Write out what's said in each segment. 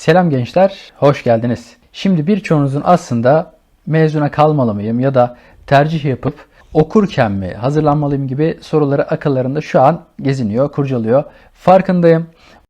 Selam gençler, hoş geldiniz. Şimdi birçoğunuzun aslında mezuna kalmalı mıyım ya da tercih yapıp okurken mi hazırlanmalıyım gibi soruları akıllarında şu an geziniyor, kurcalıyor. Farkındayım.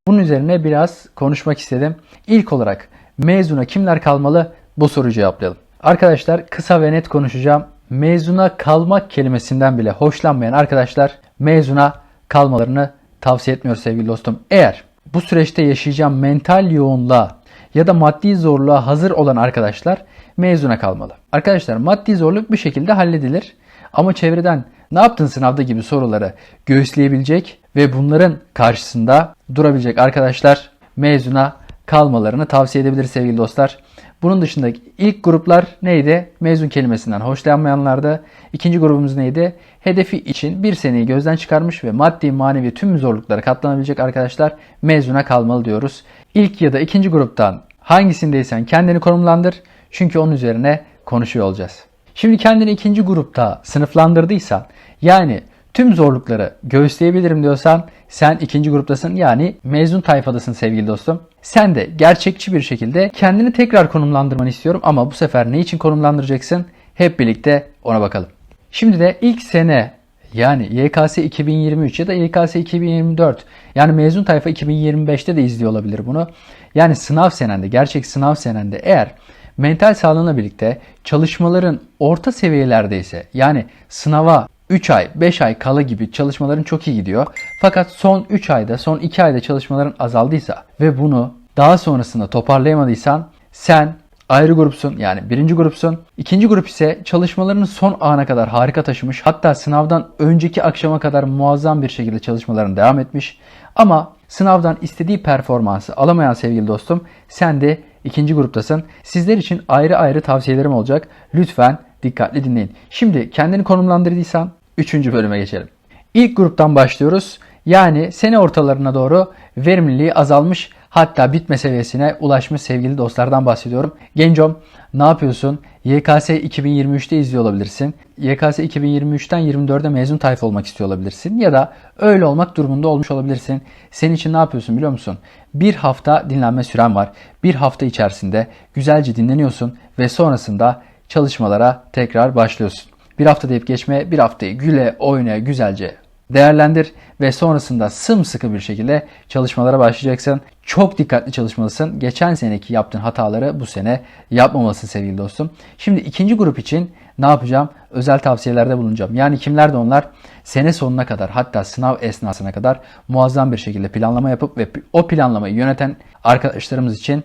Bunun üzerine biraz konuşmak istedim. İlk olarak mezuna kimler kalmalı bu soruyu cevaplayalım. Arkadaşlar kısa ve net konuşacağım. Mezuna kalmak kelimesinden bile hoşlanmayan arkadaşlar mezuna kalmalarını tavsiye etmiyoruz sevgili dostum. Eğer bu süreçte yaşayacağım mental yoğunluğa ya da maddi zorluğa hazır olan arkadaşlar mezuna kalmalı. Arkadaşlar maddi zorluk bir şekilde halledilir. Ama çevreden ne yaptın sınavda gibi soruları göğüsleyebilecek ve bunların karşısında durabilecek arkadaşlar mezuna kalmalarını tavsiye edebiliriz sevgili dostlar. Bunun dışındaki ilk gruplar neydi? Mezun kelimesinden hoşlanmayanlardı. İkinci grubumuz neydi? Hedefi için bir seneyi gözden çıkarmış ve maddi manevi tüm zorluklara katlanabilecek arkadaşlar mezuna kalmalı diyoruz. İlk ya da ikinci gruptan hangisindeysen kendini konumlandır. Çünkü onun üzerine konuşuyor olacağız. Şimdi kendini ikinci grupta sınıflandırdıysan yani tüm zorlukları göğüsleyebilirim diyorsan sen ikinci gruptasın yani mezun tayfadasın sevgili dostum. Sen de gerçekçi bir şekilde kendini tekrar konumlandırmanı istiyorum ama bu sefer ne için konumlandıracaksın? Hep birlikte ona bakalım. Şimdi de ilk sene yani YKS 2023 ya da YKS 2024 yani mezun tayfa 2025'te de izliyor olabilir bunu. Yani sınav senende, gerçek sınav senende eğer mental sağlığına birlikte çalışmaların orta seviyelerdeyse yani sınava 3 ay, 5 ay kala gibi çalışmaların çok iyi gidiyor. Fakat son 3 ayda, son 2 ayda çalışmaların azaldıysa ve bunu daha sonrasında toparlayamadıysan sen ayrı grupsun yani birinci grupsun. İkinci grup ise çalışmalarını son ana kadar harika taşımış. Hatta sınavdan önceki akşama kadar muazzam bir şekilde çalışmalarını devam etmiş. Ama sınavdan istediği performansı alamayan sevgili dostum sen de ikinci gruptasın. Sizler için ayrı ayrı tavsiyelerim olacak. Lütfen dikkatli dinleyin. Şimdi kendini konumlandırdıysan 3. bölüme geçelim. İlk gruptan başlıyoruz. Yani sene ortalarına doğru verimliliği azalmış hatta bitme seviyesine ulaşmış sevgili dostlardan bahsediyorum. Gencom ne yapıyorsun? YKS 2023'te izliyor olabilirsin. YKS 2023'ten 24'e mezun tayfa olmak istiyor olabilirsin. Ya da öyle olmak durumunda olmuş olabilirsin. Senin için ne yapıyorsun biliyor musun? Bir hafta dinlenme süren var. Bir hafta içerisinde güzelce dinleniyorsun ve sonrasında çalışmalara tekrar başlıyorsun. Bir hafta deyip geçme, bir haftayı güle oyna güzelce değerlendir ve sonrasında sımsıkı bir şekilde çalışmalara başlayacaksın. Çok dikkatli çalışmalısın. Geçen seneki yaptığın hataları bu sene yapmamalısın sevgili dostum. Şimdi ikinci grup için ne yapacağım? Özel tavsiyelerde bulunacağım. Yani kimler de onlar? Sene sonuna kadar hatta sınav esnasına kadar muazzam bir şekilde planlama yapıp ve o planlamayı yöneten arkadaşlarımız için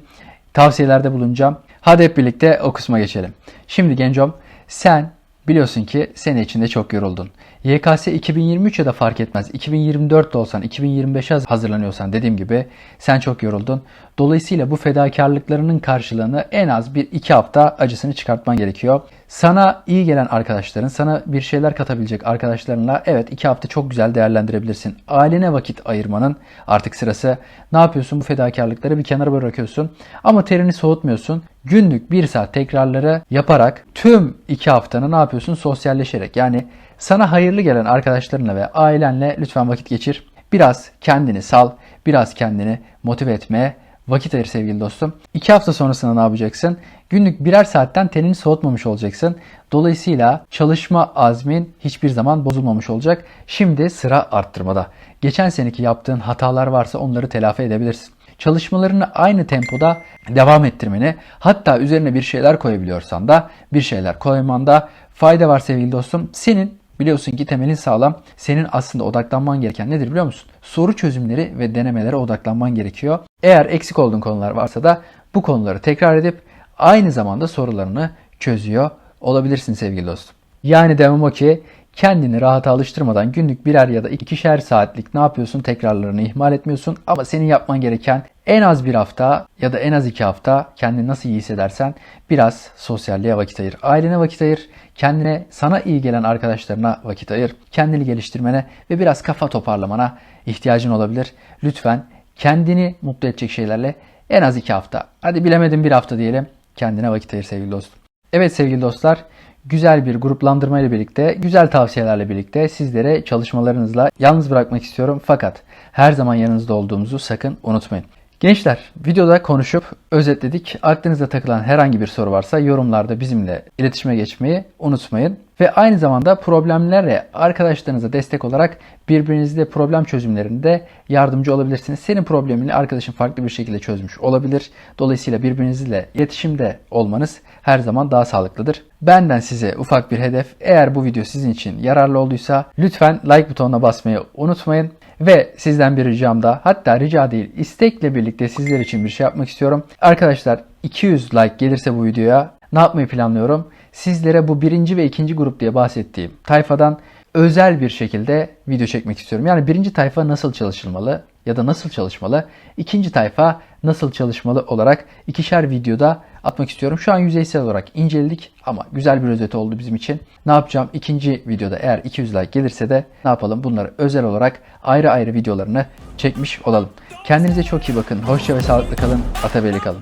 tavsiyelerde bulunacağım. Hadi hep birlikte o kısma geçelim. Şimdi Gencom sen biliyorsun ki sene içinde çok yoruldun. YKS 2023 ya da fark etmez. 2024 de olsan, 2025'e hazırlanıyorsan dediğim gibi sen çok yoruldun. Dolayısıyla bu fedakarlıklarının karşılığını en az bir iki hafta acısını çıkartman gerekiyor. Sana iyi gelen arkadaşların, sana bir şeyler katabilecek arkadaşlarınla evet iki hafta çok güzel değerlendirebilirsin. Ailene vakit ayırmanın artık sırası. Ne yapıyorsun? Bu fedakarlıkları bir kenara bırakıyorsun. Ama terini soğutmuyorsun. Günlük bir saat tekrarları yaparak tüm iki haftanı ne yapıyorsun? Sosyalleşerek yani sana hayırlı gelen arkadaşlarınla ve ailenle lütfen vakit geçir. Biraz kendini sal, biraz kendini motive etmeye vakit ayır sevgili dostum. İki hafta sonrasında ne yapacaksın? Günlük birer saatten tenini soğutmamış olacaksın. Dolayısıyla çalışma azmin hiçbir zaman bozulmamış olacak. Şimdi sıra arttırmada. Geçen seneki yaptığın hatalar varsa onları telafi edebilirsin. Çalışmalarını aynı tempoda devam ettirmeni hatta üzerine bir şeyler koyabiliyorsan da bir şeyler koymanda fayda var sevgili dostum. Senin Biliyorsun ki temelin sağlam. Senin aslında odaklanman gereken nedir biliyor musun? Soru çözümleri ve denemelere odaklanman gerekiyor. Eğer eksik olduğun konular varsa da bu konuları tekrar edip aynı zamanda sorularını çözüyor olabilirsin sevgili dostum. Yani demem o ki kendini rahata alıştırmadan günlük birer ya da ikişer saatlik ne yapıyorsun tekrarlarını ihmal etmiyorsun. Ama senin yapman gereken en az bir hafta ya da en az iki hafta kendini nasıl iyi hissedersen biraz sosyalliğe vakit ayır. Ailene vakit ayır. Kendine sana iyi gelen arkadaşlarına vakit ayır. Kendini geliştirmene ve biraz kafa toparlamana ihtiyacın olabilir. Lütfen kendini mutlu edecek şeylerle en az iki hafta. Hadi bilemedim bir hafta diyelim. Kendine vakit ayır sevgili dostum. Evet sevgili dostlar güzel bir gruplandırma ile birlikte, güzel tavsiyelerle birlikte sizlere çalışmalarınızla yalnız bırakmak istiyorum. Fakat her zaman yanınızda olduğumuzu sakın unutmayın. Gençler videoda konuşup özetledik. Aklınıza takılan herhangi bir soru varsa yorumlarda bizimle iletişime geçmeyi unutmayın. Ve aynı zamanda problemlere arkadaşlarınıza destek olarak birbirinizle problem çözümlerinde yardımcı olabilirsiniz. Senin problemini arkadaşın farklı bir şekilde çözmüş olabilir. Dolayısıyla birbirinizle iletişimde olmanız her zaman daha sağlıklıdır. Benden size ufak bir hedef. Eğer bu video sizin için yararlı olduysa lütfen like butonuna basmayı unutmayın. Ve sizden bir ricam da hatta rica değil istekle birlikte sizler için bir şey yapmak istiyorum. Arkadaşlar 200 like gelirse bu videoya ne yapmayı planlıyorum? Sizlere bu birinci ve ikinci grup diye bahsettiğim tayfadan özel bir şekilde video çekmek istiyorum. Yani birinci tayfa nasıl çalışılmalı ya da nasıl çalışmalı? İkinci tayfa nasıl çalışmalı olarak ikişer videoda atmak istiyorum. Şu an yüzeysel olarak inceledik ama güzel bir özet oldu bizim için. Ne yapacağım? İkinci videoda eğer 200 like gelirse de ne yapalım? Bunları özel olarak ayrı ayrı videolarını çekmiş olalım. Kendinize çok iyi bakın. Hoşça ve sağlıklı kalın. Atabeyli kalın.